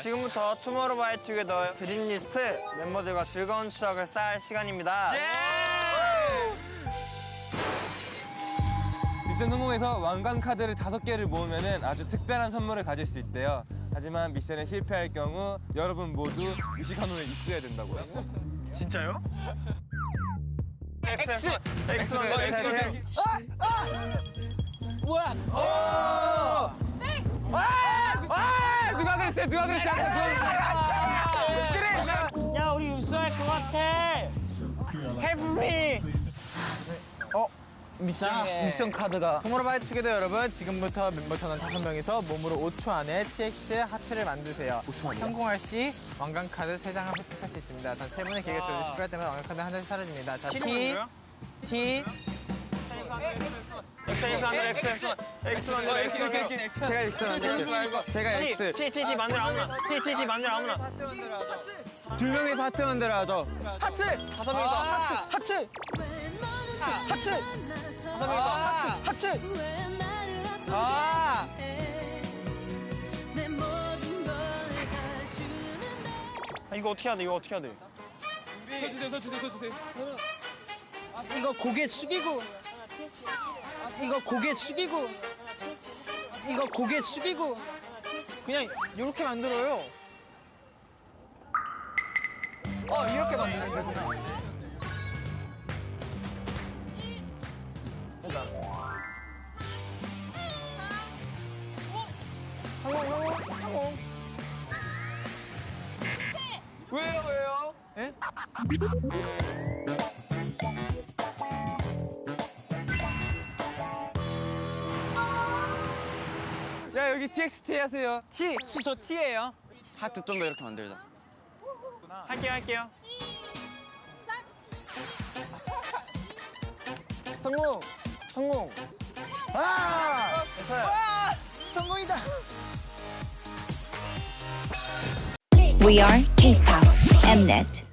지금부터 투모로우바이투게더 드림리스트 멤버들과 즐거운 추억을 쌓을 시간입니다. 미션 성공해서 왕관 카드를 다섯 개를 모으면 아주 특별한 선물을 가질 수 있대요. 하지만 미션에 실패할 경우 여러분 모두 미식한온에 입수해야 된다고요. 진짜요? X. 누가 그랬어요? 누가 그랬어요? 야 우리 입수할 것 같아. Help me. 미션, 미션 카드가 투모로우바이 투게더 여러분 지금부터 멤버 전원 다섯 명이서 몸으로 5초 안에 TXT 하트를 만드세요. 성공할 시 왕관 카드 세 장을 획득할 수 있습니다. 단 세 분의 기회가 주어져 실패할 때마다 왕관 카드 한 장씩 사라집니다. 자, T, T, X X 만들어 X X X 만들어 X 만들어. 제가 X 만들게요. 제가 T T T T 만들어 아무나. T T T 만들어 아무나. 두 명의 파트 만들어야죠. 하트, 다섯 명이서 하트. 하트, 하트, 다섯 명이서. 하트. 아! 아, 이거 어떻게 해야 돼? 이거 어떻게 해야 돼? 서주세요, 서주세요, 서주세요. 이거 고개 숙이고, 이거 고개 숙이고, 이거 고개 숙이고. 그냥 이렇게 만들어요. 어, 이렇게 만드는 거구나. 성공, 성공, 성공. 왜요 왜요? 야 여기 TXT 하세요. T, T, 저 T예요. 하트 좀 더 이렇게 만들자. 할게요 할게요. 성공, 성공. 아! 됐어요. 성공이다. We are K-pop Mnet.